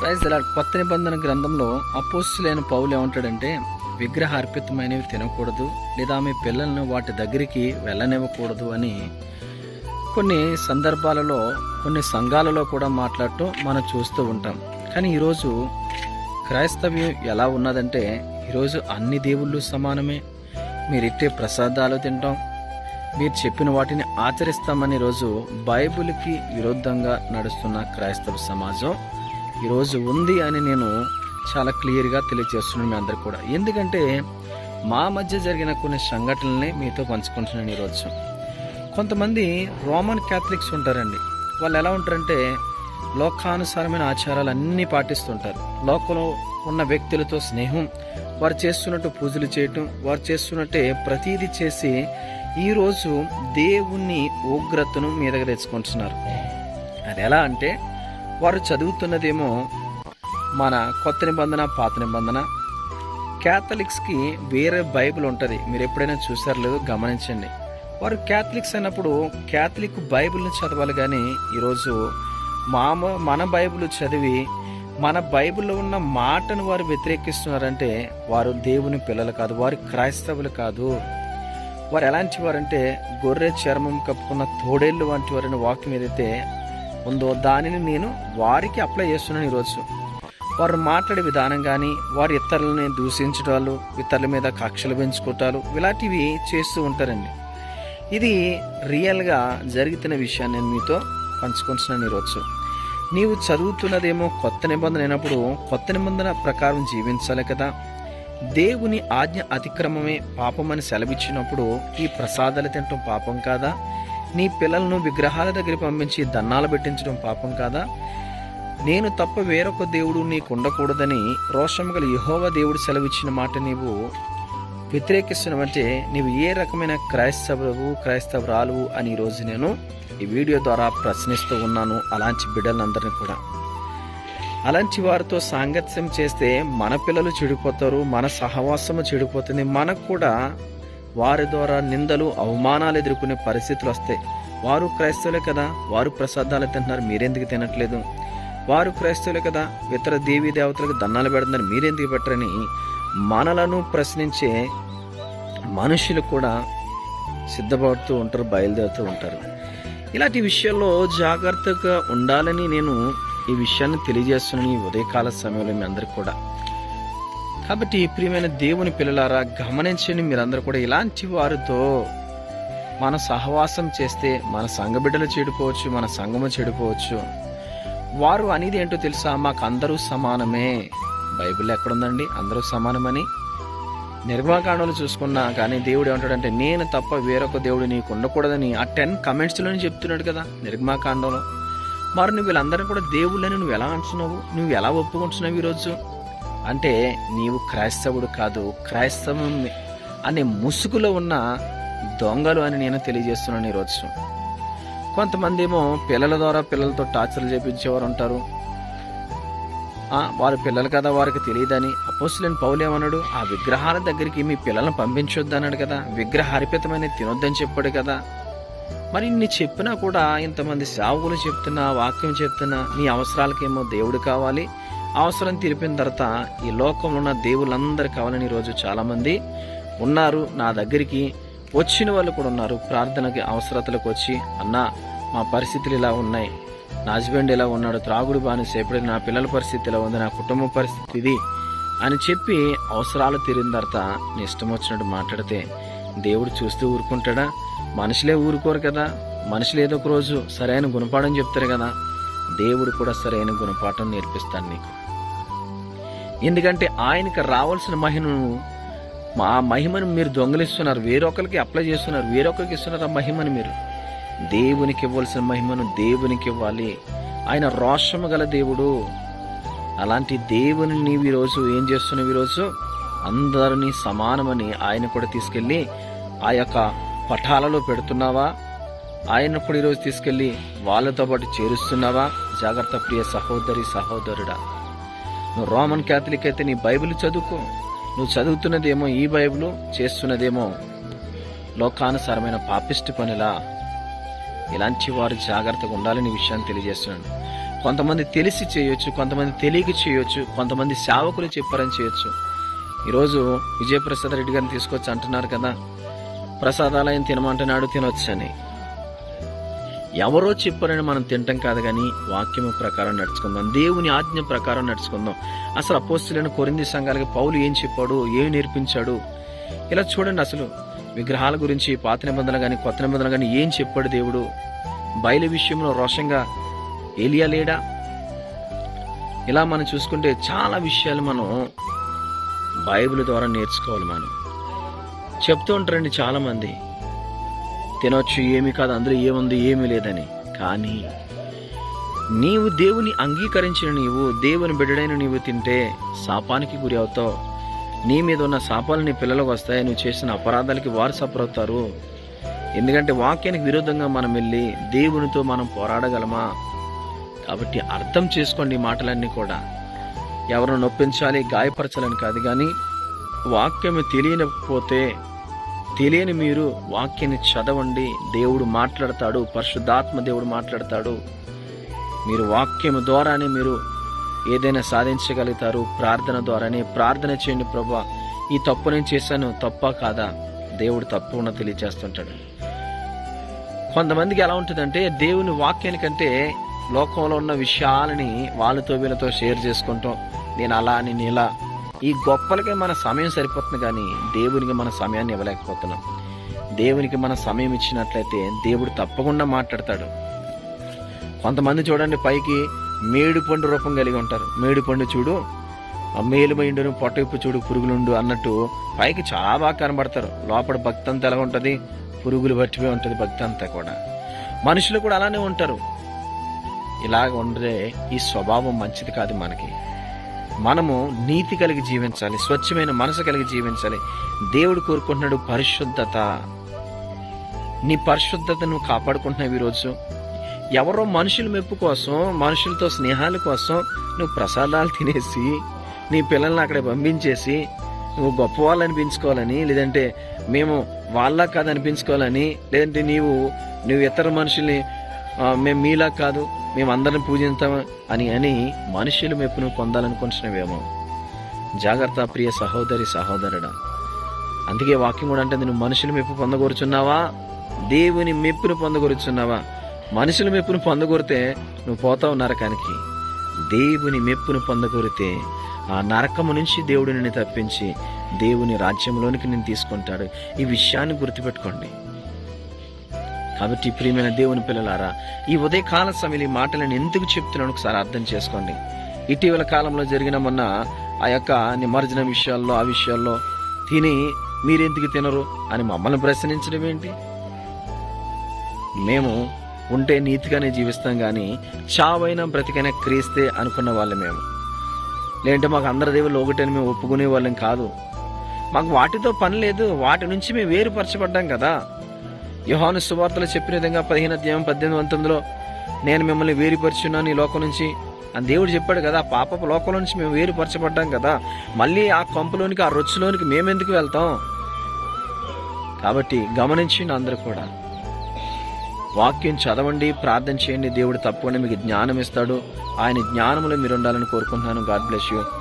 Praise ఇలా కొత్త నిబంధన గ్రంథంలో అపోస్తులైన పౌలు ఏమంటాడంటే విగ్రహార్పితమైనవి తినకూడదు లేదా మీ పిల్లలను వాటి దగ్గరికి వెళ్ళనివ్వకూడదు అని కొన్ని సందర్భాలలో కొన్ని సంఘాలలో కూడా మాట్లాడటం మనం చూస్తూ ఉంటాం. కానీ ఈరోజు క్రైస్తవ్యం ఎలా ఉన్నదంటే ఈరోజు అన్ని దేవుళ్ళు సమానమే. మీరు ఇట్టే ప్రసాదాలు తింటాం. మీరు చెప్పిన వాటిని ఆచరిస్తామని రోజు బైబిల్కి విరుద్ధంగా నడుస్తున్న క్రైస్తవ సమాజం ఈరోజు ఉంది అని నేను చాలా క్లియర్గా తెలియజేస్తున్నాను మీ అందరికి కూడా. ఎందుకంటే మా మధ్య జరిగిన కొన్ని సంఘటనల్ని మీతో పంచుకుంటున్నాను ఈరోజు. కొంతమంది రోమన్ క్యాథలిక్స్ ఉంటారండి. వాళ్ళు ఎలా ఉంటారంటే లోకానుసారమైన ఆచారాలు అన్నీ పాటిస్తుంటారు. లోకంలో ఉన్న వ్యక్తులతో స్నేహం వారు చేస్తున్నట్టు పూజలు చేయటం వారు చేస్తున్నట్టే ప్రతీది చేసి ఈరోజు దేవుని ఉగ్రతను మీదగా తెచ్చుకుంటున్నారు. అది ఎలా అంటే వారు చదువుతున్నదేమో మన కొత్త నిబంధన పాత నిబంధన. క్యాథలిక్స్కి వేరే బైబిల్ ఉంటుంది. మీరు ఎప్పుడైనా చూసారు లేదో గమనించండి. వారు క్యాథలిక్స్ అయినప్పుడు క్యాథలిక్ బైబిల్ని చదవాలి కానీ ఈరోజు మామ మన బైబిల్ చదివి మన బైబిల్లో ఉన్న మాటను వారు వ్యతిరేకిస్తున్నారంటే వారు దేవుని పిల్లలు కాదు వారు క్రైస్తవులు కాదు. వారు ఎలాంటి వారంటే గొర్రె చర్మం కప్పుకున్న తోడేళ్ళు వంటి వారిని వాక్యం ఏదైతే ఉందో దానిని నేను వారికి అప్లై చేస్తున్నాను ఈరోజు. వారు మాట్లాడే విధానం కానీ వారు ఇతరులని దూషించడాలు ఇతరుల మీద కక్షలు పెంచుకోవటాలు ఇలాంటివి చేస్తూ ఉంటారండి. ఇది రియల్గా జరుగుతున్న విషయాన్ని నేను మీతో పంచుకుంటున్నాను ఈరోజు. నీవు చదువుతున్నదేమో కొత్త నిబంధన అయినప్పుడు కొత్త నిబంధన ప్రకారం జీవించాలి కదా. దేవుని ఆజ్ఞ అతిక్రమమే పాపమని సెలవిచ్చినప్పుడు ఈ ప్రసాదాలు తినటం పాపం కాదా? నీ పిల్లలను విగ్రహాల దగ్గర పంపించి దన్నాలు పెట్టించడం పాపం కాదా? నేను తప్ప వేరొక దేవుడు నీకు ఉండకూడదని రోషం గల యహోవ దేవుడు సెలవిచ్చిన మాట నీవు వ్యతిరేకిస్తున్నావంటే నీవు ఏ రకమైన క్రైస్తవులు క్రైస్తవురాలు అని ఈరోజు నేను ఈ వీడియో ద్వారా ప్రశ్నిస్తూ ఉన్నాను అలాంటి బిడ్డలందరినీ కూడా. అలాంటి వారితో సాంగత్యం చేస్తే మన పిల్లలు చెడిపోతారు మన సహవాసము చెడిపోతుంది మనకు కూడా వారి ద్వారా నిందలు అవమానాలు ఎదుర్కొనే పరిస్థితులు వస్తాయి. వారు క్రైస్తవులే కదా వారు ప్రసాదాలు తింటున్నారు మీరెందుకు తినట్లేదు? వారు క్రైస్తవులే కదా ఇతర దేవీ దేవతలకు దండాలు పెడుతున్నారు మీరెందుకు పెట్టరని మనలను ప్రశ్నించే మనుషులు కూడా సిద్ధపడుతూ ఉంటారు బయలుదేరుతూ ఉంటారు. ఇలాంటి విషయాల్లో జాగ్రత్తగా ఉండాలని నేను ఈ విషయాన్ని తెలియజేస్తున్నాను ఈ ఉదయకాల సమయంలో మీ అందరికి కూడా. కాబట్టి ప్రియమైన దేవుని పిల్లలారా గమనించండి మీరందరూ కూడా ఇలాంటి వారితో మన సహవాసం చేస్తే మన సంఘబిడ్డలు చెడిపోవచ్చు మన సంఘము చెడిపోవచ్చు. వారు అనేది ఏంటో తెలుసా? మాకు అందరూ సమానమే. బైబిల్ ఎక్కడుందండి? అందరూ సమానమని. నిర్మాకాండలు చూసుకున్నా కానీ దేవుడు ఏమంటాడంటే నేను తప్ప వేరొక దేవుడు నీకు ఉండకూడదని ఆ టెన్ కమెంట్స్లోనే చెప్తున్నాడు కదా నిర్మాకాండంలో మరి నువ్వు వీళ్ళందరినీ కూడా దేవుళ్ళని నువ్వు ఎలా అంటున్నావు? నువ్వు ఎలా ఒప్పుకుంటున్నావు ఈరోజు? అంటే నీవు క్రైస్తవుడు కాదు క్రైస్తవం అనే ముసుగులో ఉన్న దొంగలు అని నేను తెలియజేస్తున్నాను ఈరోజు కొంతమంది ఏమో పిల్లల ద్వారా పిల్లలతో టార్చర్లు చేపించేవారు ఉంటారు. వారు వారి పిల్లలు కదా వారికి తెలియదని. అపోసులేని పౌలు ఏమన్నాడు? ఆ విగ్రహాల దగ్గరికి మీ పిల్లలను పంపించొద్దు అన్నాడు కదా. విగ్రహార్పితమైన తినొద్దని చెప్పాడు కదా. మరి నీ చెప్పినా కూడా ఇంతమంది సేవకులు చెప్తున్నా వాక్యం చెప్తున్నా నీ అవసరాలకేమో దేవుడు కావాలి. అవసరం తీరిపిన తర్వాత ఈ లోకంలో ఉన్న దేవుళ్ళందరూ కావాలని ఈరోజు చాలామంది ఉన్నారు. నా దగ్గరికి వచ్చిన వాళ్ళు కూడా ఉన్నారు. ప్రార్థనకి అవసరతలకు వచ్చి అన్న మా పరిస్థితులు ఇలా ఉన్నాయి. నా హస్బెండ్ ఇలా ఉన్నాడు? త్రాగుడు బానిస ఎప్పుడు నా పిల్లల పరిస్థితి ఇలా ఉంది? నా కుటుంబ పరిస్థితి ఇది అని చెప్పి అవసరాలు తీరిన తర్వాత నీ ఇష్టం వచ్చినట్టు మాట్లాడితే దేవుడు చూస్తూ ఊరుకుంటాడా? మనుషులే ఊరుకోరు కదా. మనుషులు ఏదో ఒక రోజు సరైన గుణపాఠం చెప్తారు కదా. దేవుడు కూడా సరైన గుణపాఠం నేర్పిస్తాను నీకు. ఎందుకంటే ఆయనకి రావాల్సిన మహిమను ఆ మహిమను మీరు దొంగలిస్తున్నారు వేరొకరికి అప్లై చేస్తున్నారు వేరొకరికి ఇస్తున్నారు ఆ మహిమను మీరు. దేవునికి ఇవ్వాల్సిన మహిమను దేవునికి ఇవ్వాలి. ఆయన రోషము గల దేవుడు. అలాంటి దేవుని నీవు ఈరోజు ఏం చేస్తున్నావు ఈరోజు? అందరినీ సమానమని ఆయన కూడా తీసుకెళ్ళి ఆ యొక్క పఠాలలో పెడుతున్నావా? ఆయనప్పుడు ఈరోజు తీసుకెళ్ళి వాళ్ళతో పాటు చేరుస్తున్నావా? జాగ్రత్త ప్రియ సహోదరి సహోదరుడా. నువ్వు రోమన్ క్యాథలిక్ అయితే నీ బైబిల్ చదువుకో. నువ్వు చదువుతున్నదేమో ఈ బైబిల్ చేస్తున్నదేమో లోకానుసారమైన పాపిష్టి పనిలా. ఇలాంటి వారు జాగ్రత్తగా ఉండాలని విషయాన్ని తెలియజేస్తున్నాను. కొంతమంది తెలిసి చేయొచ్చు కొంతమంది తెలియక చేయొచ్చు కొంతమంది సేవకులు చెప్పారని చేయొచ్చు. ఈరోజు విజయప్రసాద్ రెడ్డి గారిని తీసుకొచ్చి అంటున్నారు కదా ప్రసాదాలయం తినమంటున్నాడు తినొచ్చని. ఎవరో చెప్పారని మనం తింటాం కాదు కానీ వాక్యం ప్రకారం నడుచుకుందాం. దేవుని ఆజ్ఞ ప్రకారం నడుచుకుందాం. అసలు అపోస్తులైన కొరింది సంఘాలకి పౌలు ఏం చెప్పాడు? ఏం నేర్పించాడు? ఇలా చూడండి అసలు. విగ్రహాల గురించి పాత నిబంధనలు కానీ కొత్త నిబంధనలు కానీ ఏం చెప్పాడు దేవుడు? బయలు విషయంలో రోషంగా ఏలియా లేడా? ఇలా మనం చూసుకుంటే చాలా విషయాలు మనం బైబిల్ ద్వారా నేర్చుకోవాలి మనం. చెప్తూ ఉంటారండి చాలామంది. తినొచ్చు ఏమి కాదు అందులో ఏముంది ఏమీ లేదని. కానీ నీవు దేవుని అంగీకరించిన నీవు దేవుని బిడ్డడైన నీవు తింటే శాపానికి గురి అవుతావు. నీ మీద ఉన్న శాపాలు నీ పిల్లలకు వస్తాయి నువ్వు చేసిన అపరాధాలకి వారు సఫరవుతారు ఎందుకంటే వాక్యానికి విరుద్ధంగా మనం వెళ్ళి దేవునితో మనం పోరాడగలమా? కాబట్టి అర్థం చేసుకోండి ఈ మాటలన్నీ కూడా. ఎవరిని నొప్పించాలి గాయపరచాలని కాదు కానీ వాక్యం తెలియకపోతే తెలియని మీరు వాక్యాన్ని చదవండి. దేవుడు మాట్లాడతాడు. పరిశుద్ధాత్మ దేవుడు మాట్లాడతాడు. మీరు వాక్యం ద్వారానే మీరు ఏదైనా సాధించగలుగుతారు. ప్రార్థన ద్వారానే ప్రార్థన చేయండి ప్రభా. ఈ తప్పు నేను చేశాను తప్ప కాదా? దేవుడు తప్పకుండా తెలియజేస్తుంటాడు. కొంతమందికి ఎలా ఉంటుందంటే దేవుని వాక్యానికంటే లోకంలో ఉన్న విషయాలని వాళ్ళతో వీళ్ళతో షేర్ చేసుకుంటాం. నేను అలా నేను ఇలా ఈ గొప్పలకే మన సమయం సరిపోతుంది కానీ దేవునికి మన సమయాన్ని ఇవ్వలేకపోతున్నాం. దేవునికి మన సమయం ఇచ్చినట్లయితే దేవుడు తప్పకుండా మాట్లాడతాడు. కొంతమంది చూడండి పైకి మేడు పండు రూపం కలిగి ఉంటారు. మేడు పండు చూడు మేలుమైండును పొట్టవిప్పు చూడు పురుగులుండు అన్నట్టు పైకి చాలా బాగా కనబడతారు. లోపల భక్తి అంతా ఎలా ఉంటుంది? పురుగులు పట్టిపోయి ఉంటుంది భక్తి అంతా కూడా. మనుషులు కూడా అలానే ఉంటారు. ఇలాగ ఉండే ఈ స్వభావం మంచిది కాదు మనకి. మనము నీతి కలిగి జీవించాలి స్వచ్ఛమైన మనసు కలిగి జీవించాలి. దేవుడు కోరుకుంటున్నాడు పరిశుద్ధత. నీ పరిశుద్ధత నువ్వు కాపాడుకుంటున్నావు ఈరోజు. ఎవరో మనుషుల మెప్పు కోసం మనుషులతో స్నేహాల కోసం నువ్వు ప్రసాదాలు తినేసి నీ పిల్లల్ని అక్కడ పంపించేసి నువ్వు గొప్పవాళ్ళు అనిపించుకోవాలని లేదంటే మేము వాళ్ళ కాదు అనిపించుకోవాలని లేదంటే నీవు నువ్వు ఇతర మనుషుల్ని మేము మీలా కాదు మేము అందరిని పూజిస్తాం అని అని మనుషులు మెప్పును పొందాలనుకుంటున్నావేమో. జాగ్రత్త ప్రియ సహోదరి సహోదరుడా. అందుకే వాక్యం కూడా అంటే నువ్వు మనుషుల మెప్పు పొందగోరుచున్నావా? దేవుని మెప్పును పొందగోరుచున్నావా? మనుషుల మెప్పును పొందగోరితే నువ్వు పోతావు నరకానికి. దేవుని మెప్పును పొందగోరితే ఆ నరకము నుంచి దేవుడు నిన్ను తప్పించి దేవుని రాజ్యంలోనికి నేను తీసుకుంటాడు. ఈ విషయాన్ని గుర్తుపెట్టుకోండి. కాబట్టి ప్రియమైన దేవుని పిల్లలారా ఈ ఉదయకాల సమయంలో ఈ మాటలను ఎందుకు చెప్తున్నాను ఒకసారి అర్థం చేసుకోండి. ఇటీవల కాలంలో జరిగిన మొన్న ఆ యొక్క నిమజ్జనం విషయాల్లో ఆ విషయాల్లో తిని మీరెందుకు తినరు అని మమ్మల్ని ప్రశ్నించడం ఏంటి? మేము ఉంటే నీతిగానే జీవిస్తాం కానీ చావైనా బ్రతికైనా క్రీస్తే అనుకున్న వాళ్ళం మేము. లేదంటే మాకు అందరి దేవుళ్ళు ఒకటని మేము ఒప్పుకునే వాళ్ళం కాదు. మాకు వాటితో పని లేదు వాటి నుంచి మేము వేరుపరచబడ్డాం కదా. యోహాను సువార్తలు చెప్పిన విధంగా పదిహేను అధ్యాయం పద్దెనిమిది పంతొమ్మిదిలో నేను మిమ్మల్ని వేరుపరుచున్నాను ఈ లోకం నుంచి. అని దేవుడు చెప్పాడు కదా పాపపు లోకం నుంచి మేము వేరుపరచబడ్డాం కదా మళ్ళీ ఆ కొంపలోనికి ఆ రొచ్చులోనికి మేమెందుకు వెళ్తాం? కాబట్టి గమనించండి అందరూ కూడా. వాక్యం చదవండి ప్రార్థన చేయండి దేవుడు తప్పకుండా మీకు జ్ఞానం ఇస్తాడు ఆయన జ్ఞానంలో మీరు ఉండాలని కోరుకుంటున్నాను. God bless you.